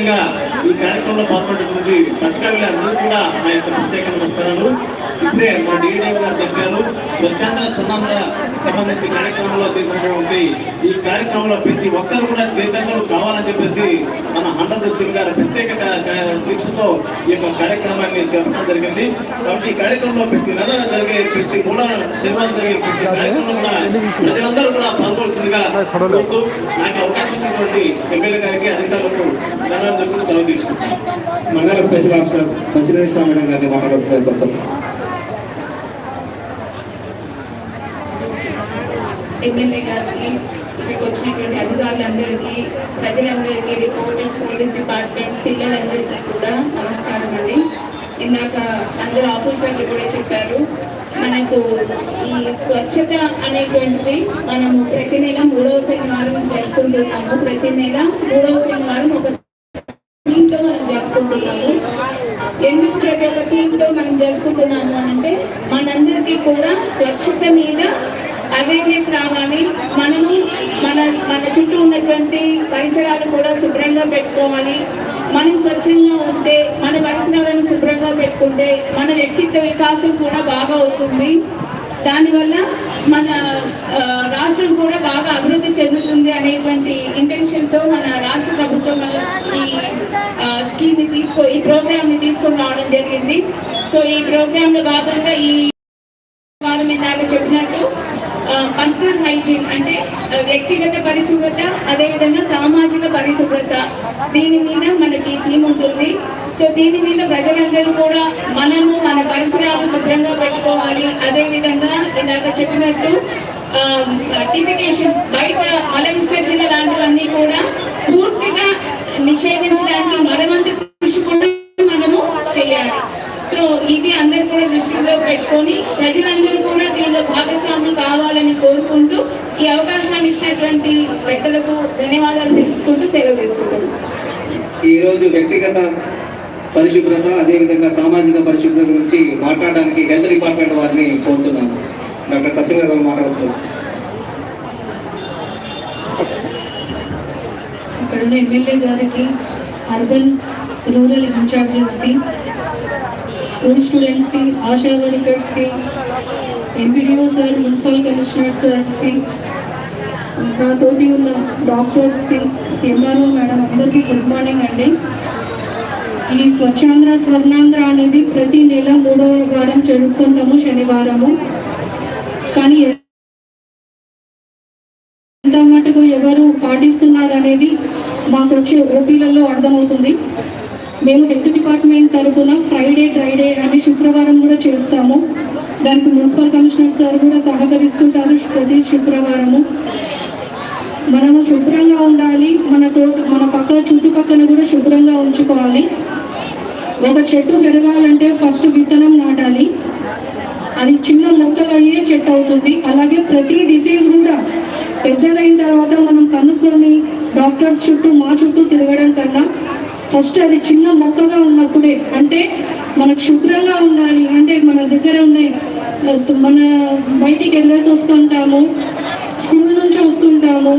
అదేవిధంగా ఈ కార్యక్రమంలో పాల్గొన్నటువంటి పత్రికలు అందరూ కూడా నా యొక్క ప్రత్యేక నమస్కారాలు ఇప్పుడే మా డిఐడి గారు చెప్పారు స్వచ్ఛంద సున్నాంధ్ర సంబంధించి కార్యక్రమంలో చేసినటువంటి ఈ కార్యక్రమంలో ప్రతి ఒక్కరు కూడా చైతన్యం కావాలని చెప్పేసి మన హండ్రెడ్ సింగ్ గారు ప్రత్యేక దీక్షతో ఈ యొక్క కార్యక్రమాన్ని జరపడం జరిగింది. కాబట్టి ఈ కార్యక్రమంలో ప్రతి నెల జరిగే ప్రతి కూడా శనివారం జరిగే ప్రతి కార్యక్రమంలో కూడా ప్రజలందరూ కూడా పాల్గొల్సిందిగా కోరుతూ నాకు అవకాశం ఇచ్చినటువంటి ఎమ్మెల్యే గారికి అధికారులకు ధన్యవాదాలు. చెప్పుతూ సెలవు తీసుకుంటాం. మండల స్పెషల్ ఆఫీసర్ బసిరేష్ స్వామి గారిని మాట్లాడాల్సిందిగా కోరుతున్నాను ఎమ్మెల్యే గారికి ఇక్కడికి వచ్చినటువంటి అధికారులందరికీ ప్రజలందరికీ రిపోర్టర్స్ పోలీస్ డిపార్ట్మెంట్ పిల్లలందరికీ కూడా నమస్కారం అండి. ఇందాక అందరు ఆఫీసర్లు కూడా చెప్పారు మనకు ఈ స్వచ్ఛత అనేటువంటిది మనము ప్రతి నెల మూడవ శనివారం జరుపుకుంటున్నాము. ప్రతి నెల మూడవ శనివారం ఒక థీమ్తో మనం జరుపుకుంటున్నాము ఎందుకు ప్రతి ఒక్క జరుపుకున్నాము మనం అంటే మనందరికీ కూడా స్వచ్ఛత మీద అవేర్నెస్ రావాలి. మనము మన మన చుట్టూ ఉన్నటువంటి పరిసరాలు కూడా శుభ్రంగా పెట్టుకోవాలి. మనం స్వచ్ఛంగా ఉంటే మన పరిసరాలను శుభ్రంగా పెట్టుకుంటే మన వ్యక్తిత్వ వికాసం కూడా బాగా అవుతుంది. దానివల్ల మన రాష్ట్రం కూడా బాగా అభివృద్ధి చెందుతుంది అనేటువంటి ఇంటెన్షన్తో మన రాష్ట్ర ప్రభుత్వం ఈ స్కీమ్ని తీసుకో ఈ ప్రోగ్రామ్ జరిగింది. సో ఈ ప్రోగ్రామ్లో భాగంగా ఈ వారు ఇందాక చెప్పినట్టు పర్సనల్ హైజీన్ అంటే వ్యక్తిగత పరిశుభ్రత అదేవిధంగా సామాజిక పరిశుభ్రత. దీని మీద మనకి థీమ్ ఉంటుంది. సో దీని మీద ప్రజలందరూ కూడా మనము మన పరిసరాలు శుభ్రంగా పెట్టుకోవాలి. అదేవిధంగా ఇందాక చెప్పినట్టు టిఫికేషన్ బయట మల విసర్జన లాంటివన్నీ కూడా పూర్తిగా నిషేధించ ఈ అవకాశాన్ని ఇచ్చినటువంటి పెద్దలకు ధన్యవాదాలు తెలుపుకుంటూ సెలవు ఈ రోజు వ్యక్తిగత పరిశుభ్రత అదేవిధంగా సామాజిక పరిశుభ్రత గురించి మాట్లాడడానికి హెల్త్ డిపార్ట్మెంట్ వారిని కోరుతున్నాను. డాక్టర్ తస్లీం గారు మాట్లాడుతున్నారు. ఇక్కడ ఉన్న ఎమ్మెల్యే గారికి అర్బన్ రూరల్ ఇన్ఛార్జెస్కి స్కూల్ స్టూడెంట్స్కి ఆశా వర్కర్స్కి ఎంపీడీఓ సార్ మున్సిపల్ కమిషనర్ సార్స్కి నాతోటి ఉన్న డాక్టర్స్కి ఎంఆర్ఓ మేడం అందరికీ గుడ్ మార్నింగ్ అండి. ఈ స్వచ్ఛాంధ్ర స్వర్ణాంధ్ర అనేది ప్రతి నెల మూడవ వారం జరుపుకుంటాము శనివారము. కానీ ఎంత మటుకు ఎవరు పాటిస్తున్నారు అనేది మాకు వచ్చే ఓపీలలో అర్థమవుతుంది. మేము హెల్త్ డిపార్ట్మెంట్ తరఫున ఫ్రైడే ఫ్రైడే అని శుక్రవారం కూడా చేస్తాము. దానికి మున్సిపల్ కమిషనర్ సార్ కూడా సహకరిస్తుంటారు ప్రతి శుక్రవారము. మనము శుభ్రంగా ఉండాలి మన తోట మన పక్క చుట్టుపక్కల కూడా శుభ్రంగా ఉంచుకోవాలి. ఒక చెట్టు పెరగాలంటే ఫస్ట్ విత్తనం నాటాలి. అది చిన్న మొక్కగా అయ్యే చెట్టు అవుతుంది. అలాగే ప్రతి డిసీజ్ కూడా పెద్దదైన తర్వాత మనం కనుక్కొని డాక్టర్స్ చుట్టూ మా చుట్టూ తిరగడం కన్నా ఫస్ట్ అది చిన్న మొక్కగా ఉన్నప్పుడే అంటే మనకు శుభ్రంగా ఉండాలి అంటే మన దగ్గర ఉన్న మన బయటికి వెళ్ళేసి వస్తుంటాము. స్కూల్ నుంచి వస్తుంటాము.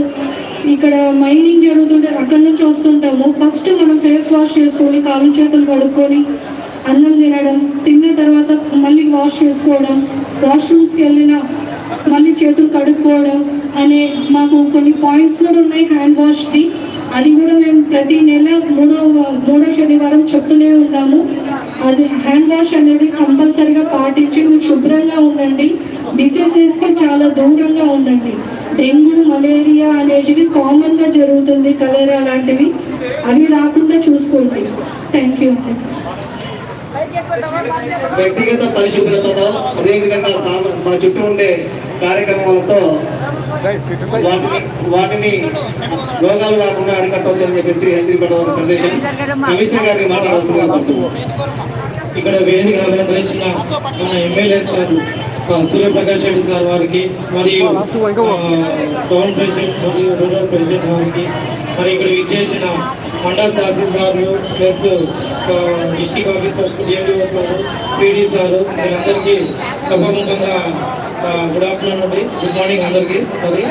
ఇక్కడ మైనింగ్ జరుగుతుంటే అక్కడి నుంచి వస్తుంటాము. ఫస్ట్ మనం ఫేస్ వాష్ చేసుకొని కాలు చేతులు కడుక్కొని అన్నం తినడం తిన్న తర్వాత మళ్ళీ వాష్ చేసుకోవడం వాష్రూమ్స్కి వెళ్ళిన మళ్ళీ చేతులు కడుక్కోవడం అనే మాకు కొన్ని పాయింట్స్ కూడా ఉన్నాయి హ్యాండ్ వాష్ది అది కూడా మేము ప్రతి నెల మూడో మూడో శనివారం చెప్తూనే ఉంటాము. అది హ్యాండ్ వాష్ అనేది కంపల్సరిగా పాటించి మీరు శుభ్రంగా ఉండండి. డిసీజెస్కి చాలా దూరంగా ఉండండి. డెంగ్యూ మలేరియా అనేటివి కామన్గా జరుగుతుంది కలరా లాంటివి. అవి రాకుండా చూసుకోండి. థ్యాంక్ యూ వ్యక్తిగత పరిశుభ్రతతో అదేవిధంగా మన చుట్టూ ఉండే కార్యక్రమాలతో వాటిని రోగాలు రాకుండా అరికట్టవచ్చు అని చెప్పేసి హెల్త్ డిపార్ట్మెంట్ సందేశం కమిషనర్ గారిని మాట్లాడాల్సిందిగా కోరుతున్నాను ఇక్కడ వేదిక అలంకరించిన మన MLA sir Suryaprakash Reddy sir వారికి మరియు టౌన్ ప్రెసిడెంట్ మరియు రూరల్ ప్రెసిడెంట్ వారికి మరి ఇక్కడ విచ్చేసిన mandal తహసీల్దార్లు plus district officers DMDO sir PD sir వీరందరికీ సభాముఖంగా గుడ్ ఆఫ్టర్నూన్ అండి. గుడ్ మార్నింగ్ అందరికీ. సారీ